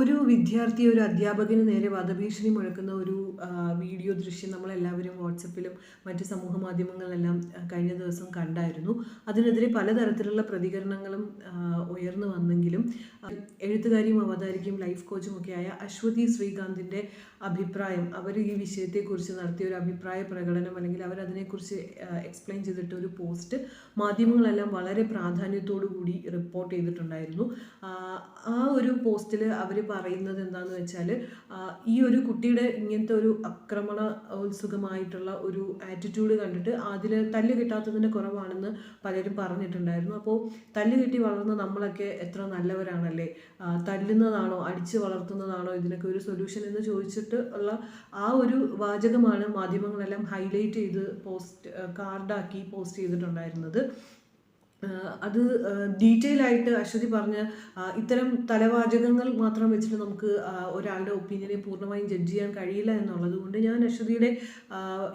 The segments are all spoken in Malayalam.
ഒരു വിദ്യാർത്ഥി ഒരു അധ്യാപകന് നേരെ വധഭീഷണി മുഴക്കുന്ന ഒരു വീഡിയോ ദൃശ്യം നമ്മളെല്ലാവരും വാട്സപ്പിലും മറ്റ് സമൂഹ മാധ്യമങ്ങളിലെല്ലാം കഴിഞ്ഞ ദിവസം കണ്ടായിരുന്നു. അതിനെതിരെ പലതരത്തിലുള്ള പ്രതികരണങ്ങളും ഉയർന്നു വന്നെങ്കിലും എഴുത്തുകാരിയും അവതാരികയും ലൈഫ് കോച്ചും ഒക്കെയായ അശ്വതി ശ്രീകാന്തിന്റെ അഭിപ്രായം. അവർ ഈ വിഷയത്തെക്കുറിച്ച് നടത്തിയ ഒരു അഭിപ്രായ പ്രകടനം അല്ലെങ്കിൽ അവർ അതിനെക്കുറിച്ച് എക്സ്പ്ലെയിൻ ചെയ്തിട്ട് ഒരു പോസ്റ്റ് മാധ്യമങ്ങളെല്ലാം വളരെ പ്രാധാന്യത്തോടു കൂടി റിപ്പോർട്ട് ചെയ്തിട്ടുണ്ടായിരുന്നു. ആ, ഒരു പോസ്റ്റിൽ അവർ പറയുന്നത് എന്താണെന്ന് വെച്ചാൽ ഈ ഒരു കുട്ടിയുടെ ഇങ്ങനത്തെ ഒരു ആക്രമണ ഉത്സുകമായിട്ടുള്ള ഒരു ആറ്റിറ്റ്യൂഡ് കണ്ടിട്ട് അതിൽ തല്ല് കിട്ടാത്തതിന്റെ കുറവാണെന്ന് പലരും പറഞ്ഞിട്ടുണ്ടായിരുന്നു. അപ്പോൾ തല്ല് കിട്ടി വളർന്ന നമ്മളൊക്കെ എത്ര നല്ലവരാണല്ലേ? തല്ലുന്നതാണോ അടിച്ച് വളർത്തുന്നതാണോ ഇതിനൊക്കെ ഒരു സൊല്യൂഷൻ എന്ന് ചോദിച്ചിട്ട് ഉള്ള ആ ഒരു വാചകമാണ് മാധ്യമങ്ങളെല്ലാം ഹൈലൈറ്റ് ചെയ്ത് പോസ്റ്റ് കാർഡാക്കി പോസ്റ്റ് ചെയ്തിട്ടുണ്ടായിരുന്നത്. അത് ഡീറ്റെയിൽ ആയിട്ട് അശ്വതി പറഞ്ഞ ഇത്തരം തലവാചകങ്ങൾ മാത്രം വെച്ചിട്ട് നമുക്ക് ഒരാളുടെ ഒപ്പീനിയനെ പൂർണമായും ജഡ്ജ് ചെയ്യാൻ കഴിയില്ല എന്നുള്ളത് കൊണ്ട് ഞാൻ അശ്വതിയുടെ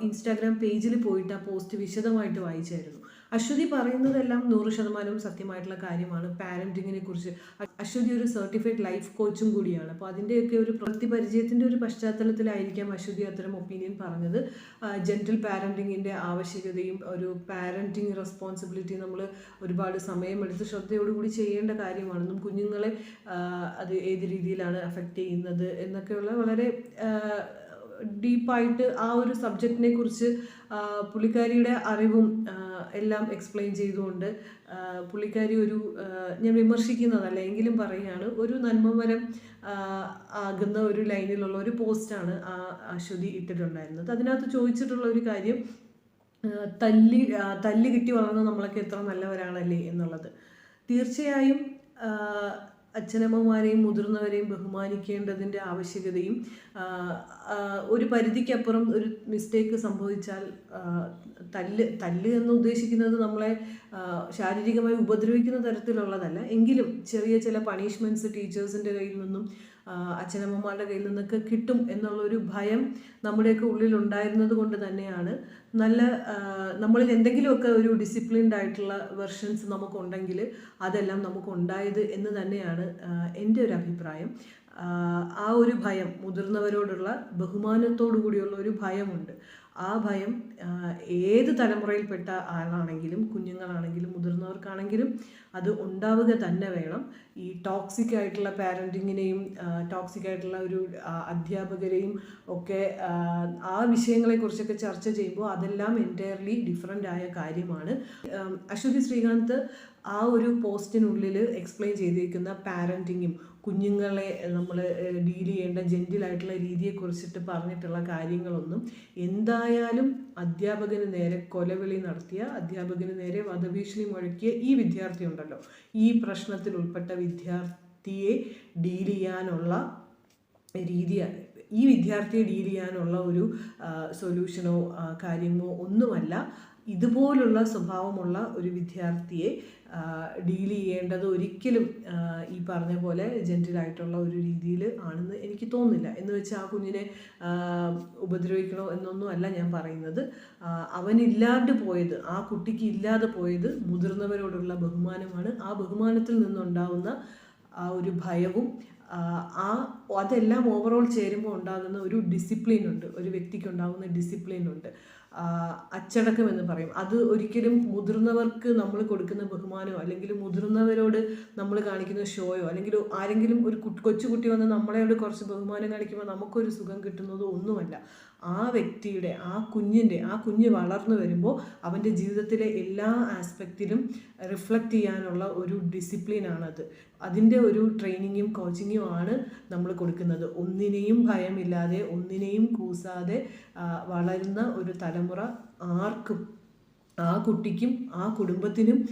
ഇൻസ്റ്റാഗ്രാം പേജിൽ പോയിട്ട് ആ പോസ്റ്റ് വിശദമായിട്ട് വായിച്ചായിരുന്നു. അശ്വതി പറയുന്നതെല്ലാം നൂറ് ശതമാനവും സത്യമായിട്ടുള്ള കാര്യമാണ്. പാരന്റിങ്ങിനെ കുറിച്ച്. അശ്വതി ഒരു സർട്ടിഫൈഡ് ലൈഫ് കോച്ചും കൂടിയാണ്. അപ്പോൾ അതിന്റെയൊക്കെ ഒരു പ്രവൃത്തി പരിചയത്തിന്റെ ഒരു പശ്ചാത്തലത്തിലായിരിക്കാം അശ്വതി അത്തരം ഒപ്പീനിയൻ പറഞ്ഞത്. ജെന്റൽ പാരന്റിങ്ങിന്റെ ആവശ്യകതയും ഒരു പാരന്റിങ് റെസ്പോൺസിബിലിറ്റി നമ്മൾ ഒരുപാട് സമയമെടുത്ത് ശ്രദ്ധയോടുകൂടി ചെയ്യേണ്ട കാര്യമാണെന്നും കുഞ്ഞുങ്ങളെ അത് ഏത് രീതിയിലാണ് അഫക്റ്റ് ചെയ്യുന്നത് എന്നൊക്കെയുള്ള വളരെ ഡീപ്പായിട്ട് ആ ഒരു സബ്ജക്റ്റിനെ കുറിച്ച് പുള്ളിക്കാരിയുടെ അറിവും എല്ലാം എക്സ്പ്ലെയിൻ ചെയ്തുകൊണ്ട് പുള്ളിക്കാരി ഒരു ഞാൻ വിമർശിക്കുന്നതല്ല എങ്കിലും പറയുകയാണ് ഒരു നന്മമരം ആകുന്ന ഒരു ലൈനിലുള്ള ഒരു പോസ്റ്റാണ് ആ അശ്വതി ഇട്ടിട്ടുണ്ടായിരുന്നത്. അതിനകത്ത് ചോദിച്ചിട്ടുള്ള ഒരു കാര്യം തല്ലി തല്ലി കിട്ടി വളർന്ന നമ്മളൊക്കെ എത്ര നല്ലവരാണല്ലേ എന്നുള്ളത്. തീർച്ചയായും അച്ഛനമ്മമാരെയും മുതിർന്നവരെയും ബഹുമാനിക്കേണ്ടതിന്റെ ആവശ്യകതയും ഒരു പരിധിക്കപ്പുറം ഒരു മിസ്റ്റേക്ക് സംഭവിച്ചാൽ തല്ല് തല്ല് എന്ന് ഉദ്ദേശിക്കുന്നത് നമ്മളെ ശാരീരികമായി ഉപദ്രവിക്കുന്ന തരത്തിലുള്ളതല്ല. എങ്കിലും ചെറിയ ചില പണിഷ്മെന്റ്സ് ടീച്ചേഴ്സിന്റെ കയ്യിൽ നിന്നും അച്ഛനമ്മമാരുടെ കയ്യിൽ നിന്നൊക്കെ കിട്ടും എന്നുള്ളൊരു ഭയം നമ്മുടെയൊക്കെ ഉള്ളിൽ ഉണ്ടായിരുന്നത് കൊണ്ട് തന്നെയാണ്. നല്ല നമ്മളിൽ എന്തെങ്കിലുമൊക്കെ ഒരു ഡിസിപ്ലിൻഡ് ആയിട്ടുള്ള വെർഷൻസ് നമുക്കുണ്ടെങ്കിൽ അതെല്ലാം നമുക്കുണ്ടായത് എന്ന് തന്നെയാണ് എന്റെ ഒരു അഭിപ്രായം. ആ, ഒരു ഭയം മുതിർന്നവരോടുള്ള ബഹുമാനത്തോടു കൂടിയുള്ള ഒരു ഭയമുണ്ട്. ആ ഭയം ഏത് തലമുറയിൽപ്പെട്ട ആളാണെങ്കിലും കുഞ്ഞുങ്ങളാണെങ്കിലും മുതിർന്നവർക്കാണെങ്കിലും അത് ഉണ്ടാവുക തന്നെ വേണം. ഈ ടോക്സിക് ആയിട്ടുള്ള പാരന്റിങ്ങിനെയും ടോക്സിക് ആയിട്ടുള്ള ഒരു അധ്യാപകരെയും ഒക്കെ ആ, വിഷയങ്ങളെക്കുറിച്ചൊക്കെ ചർച്ച ചെയ്യുമ്പോൾ അതെല്ലാം എന്റയർലി ഡിഫറെന്റ് ആയ കാര്യമാണ്. അശ്വതി ശ്രീകാന്ത് ആ ഒരു പോസ്റ്റിനുള്ളിൽ എക്സ്പ്ലെയിൻ ചെയ്തിരിക്കുന്ന പാരന്റിങ്ങും കുഞ്ഞുങ്ങളെ നമ്മൾ ഡീൽ ചെയ്യേണ്ട ജെന്റിലായിട്ടുള്ള രീതിയെക്കുറിച്ചിട്ട് പറഞ്ഞിട്ടുള്ള കാര്യങ്ങളൊന്നും എന്തായാലും അധ്യാപകന് നേരെ കൊലവിളി നടത്തിയ അധ്യാപകന് നേരെ വധഭീഷണി മുഴക്കിയ ഈ വിദ്യാർത്ഥി ഉണ്ടല്ലോ. ഈ പ്രശ്നത്തിൽ ഉൾപ്പെട്ട വിദ്യാർത്ഥിയെ ഡീൽ ചെയ്യാനുള്ള രീതി ഈ വിദ്യാർത്ഥിയെ ഡീൽ ചെയ്യാനുള്ള ഒരു സൊല്യൂഷനോ കാര്യമോ ഒന്നുമല്ല. ഇതുപോലുള്ള സ്വഭാവമുള്ള ഒരു വിദ്യാർത്ഥിയെ ഡീൽ ചെയ്യേണ്ടത് ഒരിക്കലും ഈ പറഞ്ഞ പോലെ ജെന്റിലായിട്ടുള്ള ഒരു രീതിയിൽ ആണെന്ന് എനിക്ക് തോന്നുന്നില്ല. എന്ന് വെച്ചാൽ ആ കുഞ്ഞിനെ ഉപദ്രവിക്കണോ എന്നൊന്നും അല്ല ഞാൻ പറയുന്നത്. അവനില്ലാണ്ട് പോയത് ആ കുട്ടിക്ക് ഇല്ലാതെ പോയത് മുതിർന്നവരോടുള്ള ബഹുമാനമാണ്. ആ ബഹുമാനത്തിൽ നിന്നുണ്ടാവുന്ന ആ ഒരു ഭയവും ആ, അതെല്ലാം ഓവറോൾ ചേരുമ്പോൾ ഉണ്ടാകുന്ന ഒരു ഡിസിപ്ലിൻ ഉണ്ട്. ഒരു വ്യക്തിക്ക് ഉണ്ടാകുന്ന ഡിസിപ്ലിൻ ഉണ്ട്. അച്ചടക്കം എന്ന് പറയും. അത് ഒരിക്കലും മുതിർന്നവർക്ക് നമ്മൾ കൊടുക്കുന്ന ബഹുമാനമോ അല്ലെങ്കിൽ മുതിർന്നവരോട് നമ്മൾ കാണിക്കുന്ന ഷോയോ അല്ലെങ്കിൽ ആരെങ്കിലും ഒരു കൊച്ചുകുട്ടി വന്ന് നമ്മളോട് കുറച്ച് ബഹുമാനം കാണിക്കുമ്പോൾ നമുക്കൊരു സുഖം കിട്ടുന്നതോ ഒന്നുമല്ല. ആ വ്യക്തിയുടെ ആ കുഞ്ഞിന്റെ ആ കുഞ്ഞ് വളർന്നു വരുമ്പോൾ അവന്റെ ജീവിതത്തിലെ എല്ലാ ആസ്പെക്റ്റിലും റിഫ്ലക്റ്റ് ചെയ്യാനുള്ള ഒരു ഡിസിപ്ലിനാണത്. അതിന്റെ ഒരു ട്രെയിനിങ്ങും കോച്ചിങ്ങും ആണ് നമ്മൾ കൊടുക്കുന്നത്. ഒന്നിനെയും ഭയമില്ലാതെ ഒന്നിനെയും കൂസാതെ വളരുന്ന ഒരു തലമുറ ആർക്കും ആ കുട്ടിക്കും ആ കുടുംബത്തിനും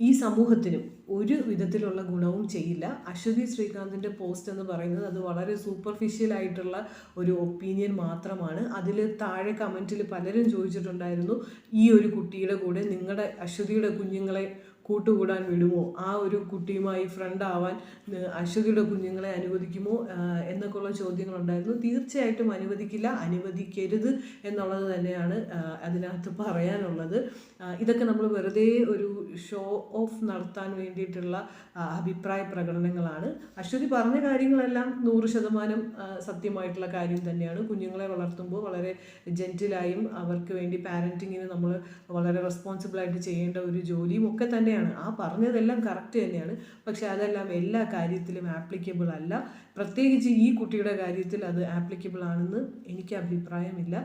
ഈ സമൂഹത്തിനും ഒരു വിധത്തിലുള്ള ഗുണവും ചെയ്യില്ല. അശ്വതി ശ്രീകാന്തിന്റെ പോസ്റ്റ് എന്ന് പറയുന്നത് അത് വളരെ സൂപ്പർഫിഷ്യൽ ആയിട്ടുള്ള ഒരു ഒപ്പീനിയൻ മാത്രമാണ്. അതിൽ താഴെ കമന്റിൽ പലരും ചോദിച്ചിട്ടുണ്ടായിരുന്നു ഈ ഒരു കുട്ടിയുടെ കൂടെ നിങ്ങളുടെ അശ്വതിയുടെ കുഞ്ഞുങ്ങളെ കൂട്ടുകൂടാൻ വിടുമോ? ആ ഒരു കുട്ടിയുമായി ഫ്രണ്ട് ആവാൻ അശ്വതിയുടെ കുഞ്ഞുങ്ങളെ അനുവദിക്കുമോ? എന്നൊക്കെയുള്ള ചോദ്യങ്ങളുണ്ടായിരുന്നു. തീർച്ചയായിട്ടും അനുവദിക്കില്ല. അനുവദിക്കരുത് എന്നുള്ളത് തന്നെയാണ് അതിനകത്ത് പറയാനുള്ളത്. ഇതൊക്കെ നമ്മൾ വെറുതെ ഒരു ഷോ ഓഫ് നടത്താൻ വേണ്ടിയിട്ടുള്ള അഭിപ്രായ പ്രകടനങ്ങളാണ്. അശ്വതി പറഞ്ഞ കാര്യങ്ങളെല്ലാം നൂറ് ശതമാനം സത്യമായിട്ടുള്ള കാര്യം തന്നെയാണ്. കുഞ്ഞുങ്ങളെ വളർത്തുമ്പോൾ വളരെ ജെന്റിലായും അവർക്ക് വേണ്ടി പാരന്റിങ്ങിന് നമ്മൾ വളരെ റെസ്പോൺസിബിളായിട്ട് ചെയ്യേണ്ട ഒരു ജോലിയും ഒക്കെ തന്നെയാണ്. ആ പറഞ്ഞതെല്ലാം കറക്റ്റ് തന്നെയാണ്. പക്ഷെ അതെല്ലാം എല്ലാ കാര്യത്തിലും ആപ്ലിക്കബിൾ അല്ല. പ്രത്യേകിച്ച് ഈ കുട്ടിയുടെ കാര്യത്തിൽ അത് ആപ്ലിക്കബിൾ ആണെന്ന് എനിക്ക് അഭിപ്രായമില്ല.